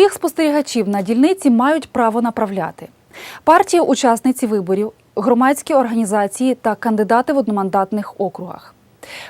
Своїх спостерігачів на дільниці мають право направляти партії, учасниці виборів, громадські організації та кандидати в одномандатних округах.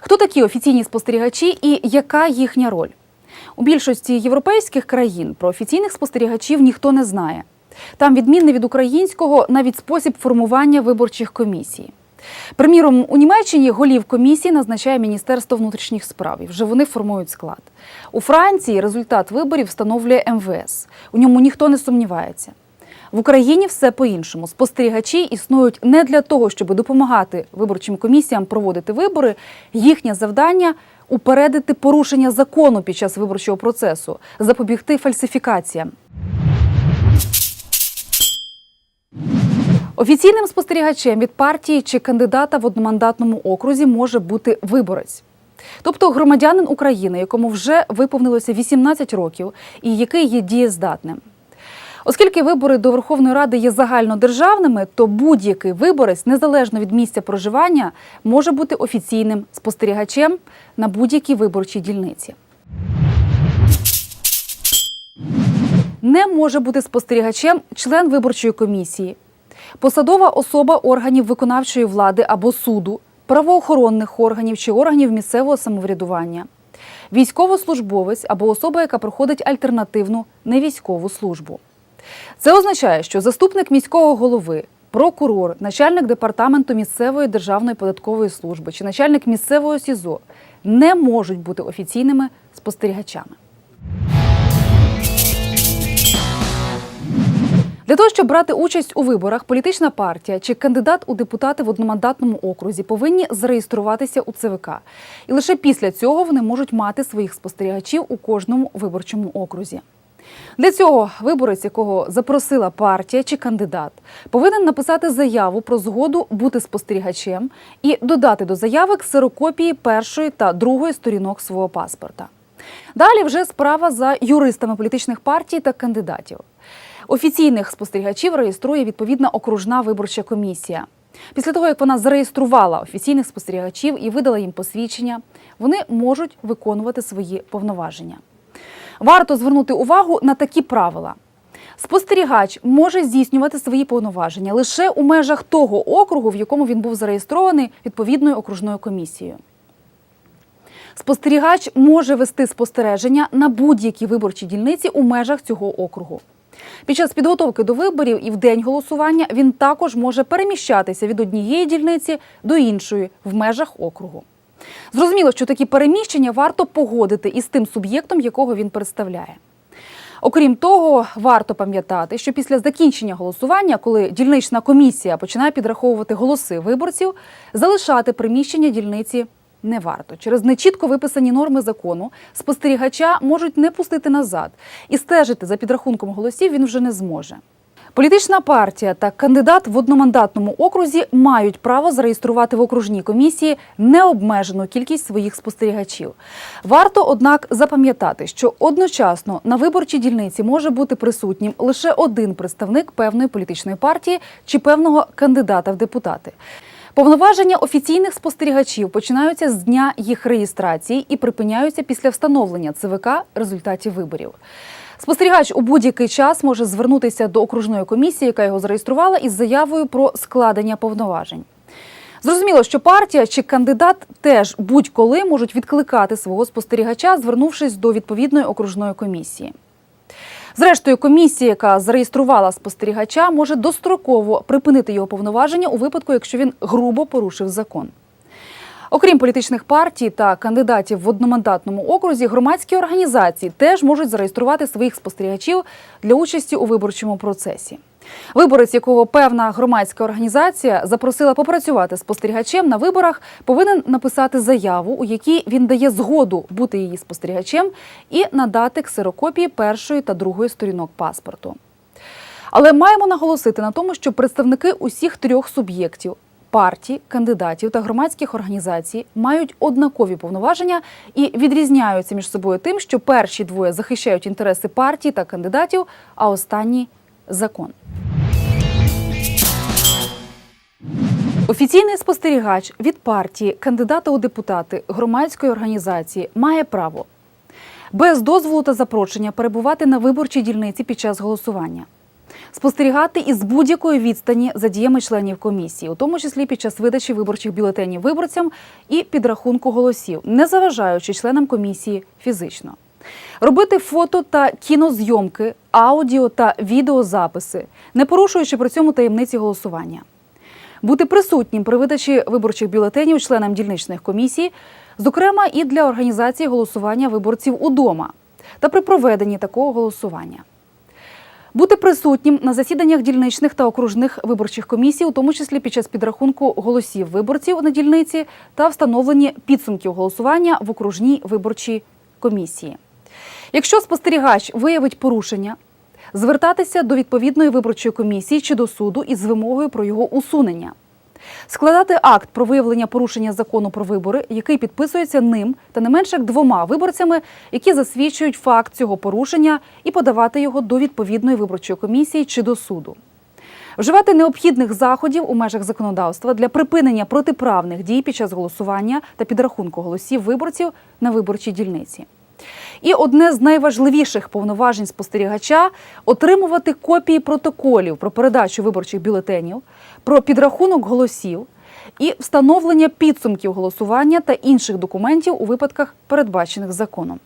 Хто такі офіційні спостерігачі і яка їхня роль? У більшості європейських країн про офіційних спостерігачів ніхто не знає. Там відмінний від українського навіть спосіб формування виборчих комісій. Приміром, у Німеччині голів комісії назначає Міністерство внутрішніх справ. І вже вони формують склад. У Франції результат виборів встановлює МВС. У ньому ніхто не сумнівається. В Україні все по-іншому. Спостерігачі існують не для того, щоб допомагати виборчим комісіям проводити вибори. Їхнє завдання упередити порушення закону під час виборчого процесу, запобігти фальсифікаціям. Офіційним спостерігачем від партії чи кандидата в одномандатному окрузі може бути виборець. Тобто громадянин України, якому вже виповнилося 18 років і який є дієздатним. Оскільки вибори до Верховної Ради є загальнодержавними, то будь-який виборець, незалежно від місця проживання, може бути офіційним спостерігачем на будь-якій виборчій дільниці. Не може бути спостерігачем член виборчої комісії, посадова особа органів виконавчої влади або суду, правоохоронних органів чи органів місцевого самоврядування, військовослужбовець або особа, яка проходить альтернативну невійськову службу. Це означає, що заступник міського голови, прокурор, начальник департаменту місцевої державної податкової служби чи начальник місцевого СІЗО не можуть бути офіційними спостерігачами. Для того, щоб брати участь у виборах, політична партія чи кандидат у депутати в одномандатному окрузі повинні зареєструватися у ЦВК. І лише після цього вони можуть мати своїх спостерігачів у кожному виборчому окрузі. Для цього виборець, якого запросила партія чи кандидат, повинен написати заяву про згоду бути спостерігачем і додати до заяви ксерокопії першої та другої сторінок свого паспорта. Далі вже справа за юристами політичних партій та кандидатів. Офіційних спостерігачів реєструє відповідна окружна виборча комісія. Після того, як вона зареєструвала офіційних спостерігачів і видала їм посвідчення, вони можуть виконувати свої повноваження. Варто звернути увагу на такі правила. Спостерігач може здійснювати свої повноваження лише у межах того округу, в якому він був зареєстрований відповідною окружною комісією. Спостерігач може вести спостереження на будь-якій виборчій дільниці у межах цього округу. Під час підготовки до виборів і в день голосування він також може переміщатися від однієї дільниці до іншої в межах округу. Зрозуміло, що такі переміщення варто погодити із тим суб'єктом, якого він представляє. Окрім того, варто пам'ятати, що після закінчення голосування, коли дільнична комісія починає підраховувати голоси виборців, залишати приміщення дільниці не варто. Через нечітко виписані норми закону спостерігача можуть не пустити назад, і стежити за підрахунком голосів він вже не зможе. Політична партія та кандидат в одномандатному окрузі мають право зареєструвати в окружній комісії необмежену кількість своїх спостерігачів. Варто, однак, запам'ятати, що одночасно на виборчій дільниці може бути присутнім лише один представник певної політичної партії чи певного кандидата в депутати. Повноваження офіційних спостерігачів починаються з дня їх реєстрації і припиняються після встановлення ЦВК результатів виборів. Спостерігач у будь-який час може звернутися до окружної комісії, яка його зареєструвала, із заявою про складення повноважень. Зрозуміло, що партія чи кандидат теж будь-коли можуть відкликати свого спостерігача, звернувшись до відповідної окружної комісії. Зрештою, комісія, яка зареєструвала спостерігача, може достроково припинити його повноваження у випадку, якщо він грубо порушив закон. Окрім політичних партій та кандидатів в одномандатному окрузі, громадські організації теж можуть зареєструвати своїх спостерігачів для участі у виборчому процесі. Виборець, якого певна громадська організація запросила попрацювати спостерігачем на виборах, повинен написати заяву, у якій він дає згоду бути її спостерігачем, і надати ксерокопії першої та другої сторінок паспорту. Але маємо наголосити на тому, що представники усіх трьох суб'єктів партій, кандидатів та громадських організацій мають однакові повноваження і відрізняються між собою тим, що перші двоє захищають інтереси партій та кандидатів, а останні закон. Офіційний спостерігач від партії, кандидата у депутати, громадської організації має право без дозволу та запрошення перебувати на виборчій дільниці під час голосування. Спостерігати із будь-якої відстані за діями членів комісії, у тому числі під час видачі виборчих бюлетенів виборцям і підрахунку голосів, не заважаючи членам комісії фізично. Робити фото та кінозйомки, аудіо та відеозаписи, не порушуючи при цьому таємниці голосування. Бути присутнім при видачі виборчих бюлетенів членам дільничних комісій, зокрема і для організації голосування виборців удома та при проведенні такого голосування. Бути присутнім на засіданнях дільничних та окружних виборчих комісій, у тому числі під час підрахунку голосів виборців на дільниці та встановлені підсумків голосування в окружній виборчій комісії. Якщо спостерігач виявить порушення, звертатися до відповідної виборчої комісії чи до суду із вимогою про його усунення. Складати акт про виявлення порушення закону про вибори, який підписується ним та не менше як двома виборцями, які засвідчують факт цього порушення, і подавати його до відповідної виборчої комісії чи до суду. Вживати необхідних заходів у межах законодавства для припинення протиправних дій під час голосування та підрахунку голосів виборців на виборчій дільниці. І одне з найважливіших повноважень спостерігача отримувати копії протоколів про передачу виборчих бюлетенів, про підрахунок голосів і встановлення підсумків голосування та інших документів у випадках, передбачених законом.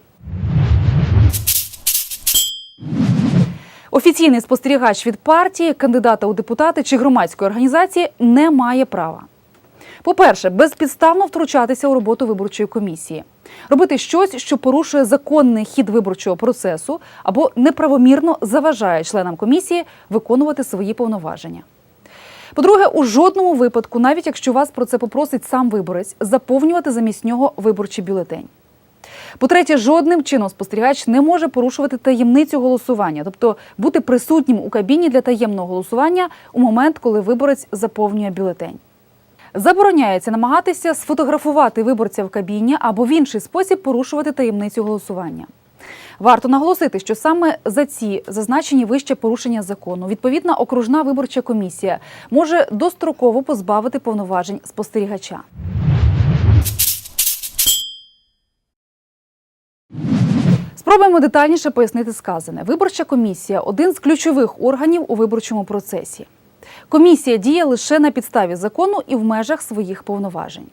Офіційний спостерігач від партії, кандидата у депутати чи громадської організації не має права. По-перше, безпідставно втручатися у роботу виборчої комісії, робити щось, що порушує законний хід виборчого процесу або неправомірно заважає членам комісії виконувати свої повноваження. По-друге, у жодному випадку, навіть якщо вас про це попросить сам виборець, заповнювати замість нього виборчий бюлетень. По-третє, жодним чином спостерігач не може порушувати таємницю голосування, тобто бути присутнім у кабіні для таємного голосування у момент, коли виборець заповнює бюлетень. Забороняється намагатися сфотографувати виборця в кабіні або в інший спосіб порушувати таємницю голосування. Варто наголосити, що саме за ці зазначені вище порушення закону відповідна окружна виборча комісія може достроково позбавити повноважень спостерігача. Спробуємо детальніше пояснити сказане. Виборча комісія один з ключових органів у виборчому процесі. Комісія діє лише на підставі закону і в межах своїх повноважень.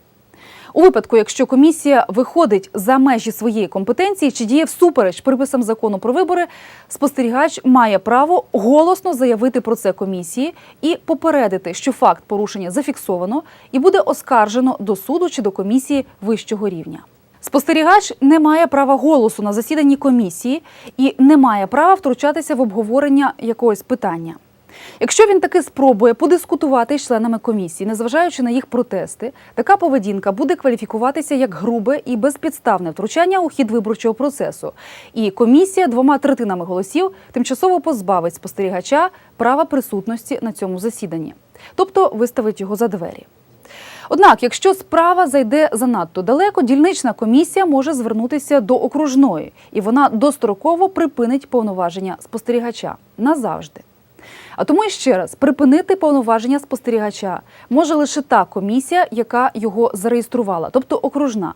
У випадку, якщо комісія виходить за межі своєї компетенції чи діє всупереч приписам закону про вибори, спостерігач має право голосно заявити про це комісії і попередити, що факт порушення зафіксовано і буде оскаржено до суду чи до комісії вищого рівня. Спостерігач не має права голосу на засіданні комісії і не має права втручатися в обговорення якогось питання. Якщо він таки спробує подискутувати з членами комісії, незважаючи на їх протести, така поведінка буде кваліфікуватися як грубе і безпідставне втручання у хід виборчого процесу. І комісія двома третинами голосів тимчасово позбавить спостерігача права присутності на цьому засіданні, тобто виставить його за двері. Однак, якщо справа зайде занадто далеко, дільнична комісія може звернутися до окружної, і вона достроково припинить повноваження спостерігача назавжди. А тому і ще раз припинити повноваження спостерігача може лише та комісія, яка його зареєструвала, тобто окружна.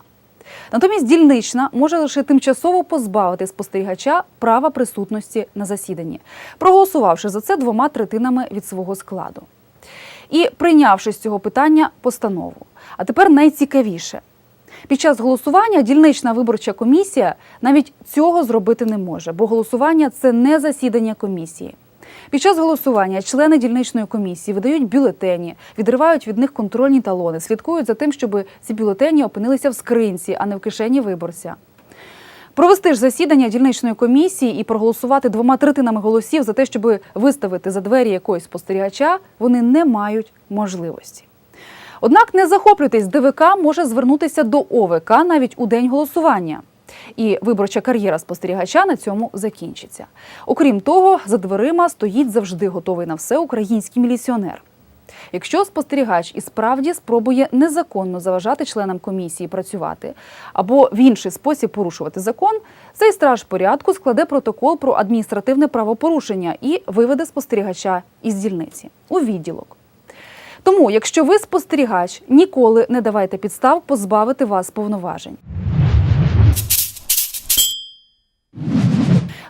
Натомість дільнична може лише тимчасово позбавити спостерігача права присутності на засіданні, проголосувавши за це двома третинами від свого складу. І прийнявши з цього питання постанову. А тепер найцікавіше. Під час голосування дільнична виборча комісія навіть цього зробити не може, бо голосування це не засідання комісії. Під час голосування члени дільничної комісії видають бюлетені, відривають від них контрольні талони, слідкують за тим, щоб ці бюлетені опинилися в скринці, а не в кишені виборця. Провести ж засідання дільничної комісії і проголосувати двома третинами голосів за те, щоб виставити за двері якогось спостерігача, вони не мають можливості. Однак не захоплюйтесь, ДВК може звернутися до ОВК навіть у день голосування. І виборча кар'єра спостерігача на цьому закінчиться. Окрім того, за дверима стоїть завжди готовий на все український міліціонер. Якщо спостерігач і справді спробує незаконно заважати членам комісії працювати або в інший спосіб порушувати закон, цей страж порядку складе протокол про адміністративне правопорушення і виведе спостерігача із дільниці у відділок. Тому, якщо ви спостерігач, ніколи не давайте підстав позбавити вас повноважень.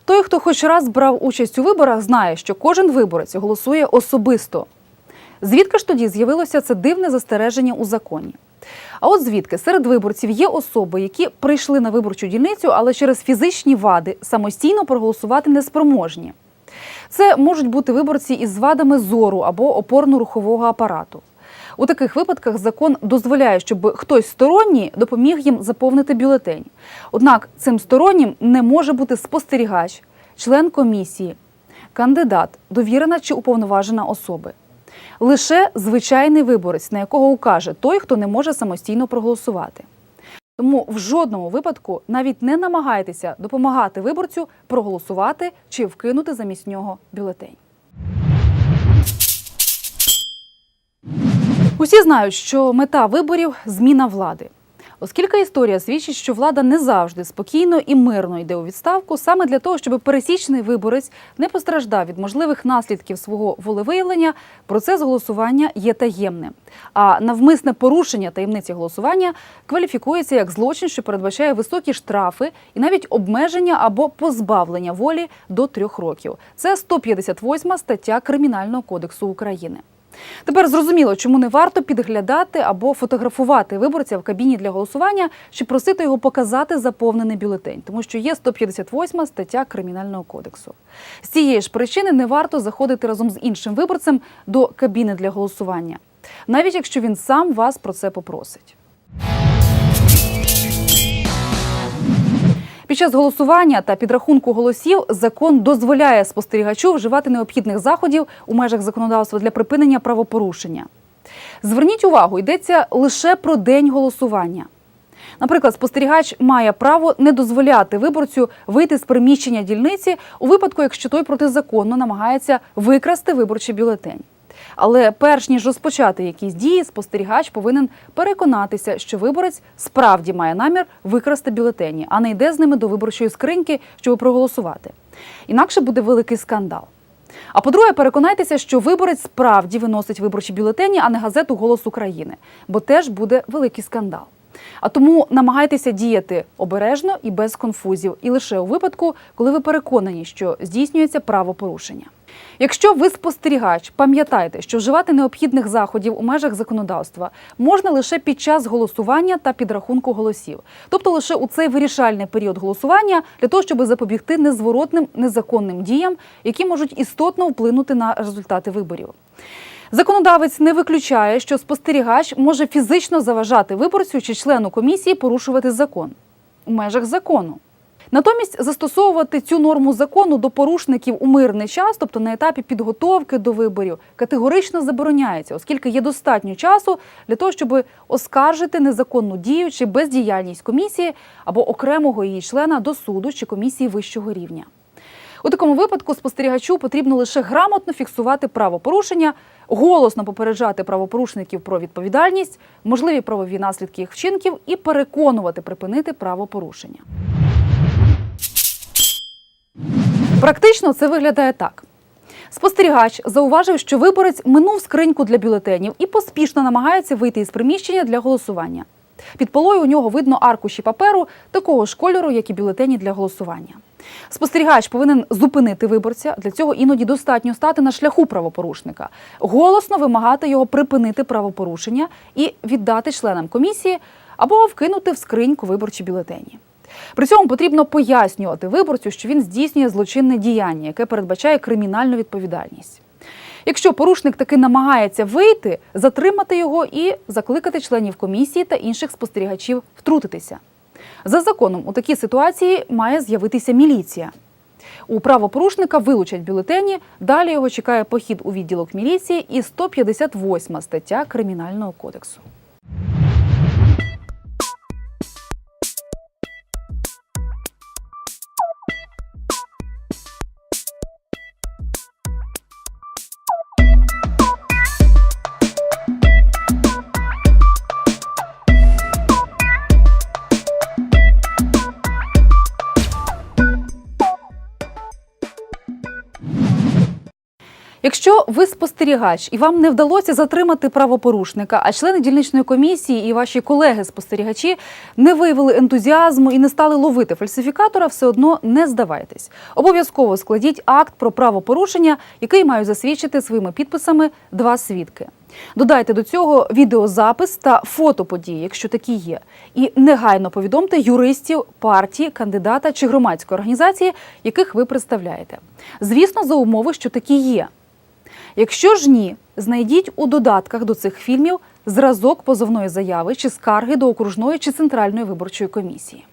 Той, хто хоч раз брав участь у виборах, знає, що кожен виборець голосує особисто. Звідки ж тоді з'явилося це дивне застереження у законі? А от звідки серед виборців є особи, які прийшли на виборчу дільницю, але через фізичні вади самостійно проголосувати неспроможні. Це можуть бути виборці із вадами зору або опорно-рухового апарату. У таких випадках закон дозволяє, щоб хтось сторонній допоміг їм заповнити бюлетень. Однак цим стороннім не може бути спостерігач, член комісії, кандидат, довірена чи уповноважена особи. Лише звичайний виборець, на якого укаже той, хто не може самостійно проголосувати. Тому в жодному випадку навіть не намагайтеся допомагати виборцю проголосувати чи вкинути замість нього бюлетень. Усі знають, що мета виборів зміна влади. Оскільки історія свідчить, що влада не завжди спокійно і мирно йде у відставку, саме для того, щоб пересічний виборець не постраждав від можливих наслідків свого волевиявлення, процес голосування є таємним. А навмисне порушення таємниці голосування кваліфікується як злочин, що передбачає високі штрафи і навіть обмеження або позбавлення волі до трьох років. Це 158 стаття Кримінального кодексу України. Тепер зрозуміло, чому не варто підглядати або фотографувати виборця в кабіні для голосування чи просити його показати заповнений бюлетень, тому що є 158 стаття Кримінального кодексу. З цієї ж причини не варто заходити разом з іншим виборцем до кабіни для голосування, навіть якщо він сам вас про це попросить. Під час голосування та підрахунку голосів закон дозволяє спостерігачу вживати необхідних заходів у межах законодавства для припинення правопорушення. Зверніть увагу, йдеться лише про день голосування. Наприклад, спостерігач має право не дозволяти виборцю вийти з приміщення дільниці у випадку, якщо той протизаконно намагається викрасти виборчий бюлетень. Але перш ніж розпочати якісь дії, спостерігач повинен переконатися, що виборець справді має намір викрасти бюлетені, а не йде з ними до виборчої скриньки, щоб проголосувати. Інакше буде великий скандал. А по-друге, переконайтеся, що виборець справді виносить виборчі бюлетені, а не газету Голос України, бо теж буде великий скандал. А тому намагайтеся діяти обережно і без конфузів, і лише у випадку, коли ви переконані, що здійснюється правопорушення. Якщо ви спостерігач, пам'ятайте, що вживати необхідних заходів у межах законодавства можна лише під час голосування та підрахунку голосів, тобто лише у цей вирішальний період голосування для того, щоб запобігти незворотним незаконним діям, які можуть істотно вплинути на результати виборів. Законодавець не виключає, що спостерігач може фізично заважати виборцю чи члену комісії порушувати закон у межах закону. Натомість застосовувати цю норму закону до порушників у мирний час, тобто на етапі підготовки до виборів, категорично забороняється, оскільки є достатньо часу для того, щоб оскаржити незаконну дію чи бездіяльність комісії або окремого її члена до суду чи комісії вищого рівня. У такому випадку спостерігачу потрібно лише грамотно фіксувати правопорушення, голосно попереджати правопорушників про відповідальність, можливі правові наслідки їх вчинків і переконувати припинити правопорушення. Практично це виглядає так. Спостерігач зауважив, що виборець минув скриньку для бюлетенів і поспішно намагається вийти із приміщення для голосування. Під полою у нього видно аркуші паперу такого ж кольору, як і бюлетені для голосування. Спостерігач повинен зупинити виборця. Для цього іноді достатньо стати на шляху правопорушника, голосно вимагати його припинити правопорушення і віддати членам комісії або вкинути в скриньку виборчі бюлетені. При цьому потрібно пояснювати виборцю, що він здійснює злочинне діяння, яке передбачає кримінальну відповідальність. Якщо порушник таки намагається вийти, затримати його і закликати членів комісії та інших спостерігачів втрутитися. За законом у такій ситуації має з'явитися міліція. У правопорушника вилучать бюлетені. Далі його чекає похід у відділок міліції і 158 стаття Кримінального кодексу. Ви спостерігач і вам не вдалося затримати правопорушника, а члени дільничної комісії і ваші колеги-спостерігачі не виявили ентузіазму і не стали ловити фальсифікатора, все одно не здавайтесь. Обов'язково складіть акт про правопорушення, який мають засвідчити своїми підписами два свідки. Додайте до цього відеозапис та фото події, якщо такі є, і негайно повідомте юристів партії, кандидата чи громадської організації, яких ви представляєте. Звісно, за умови, що такі є. Якщо ж ні, знайдіть у додатках до цих фільмів зразок позовної заяви чи скарги до окружної чи центральної виборчої комісії.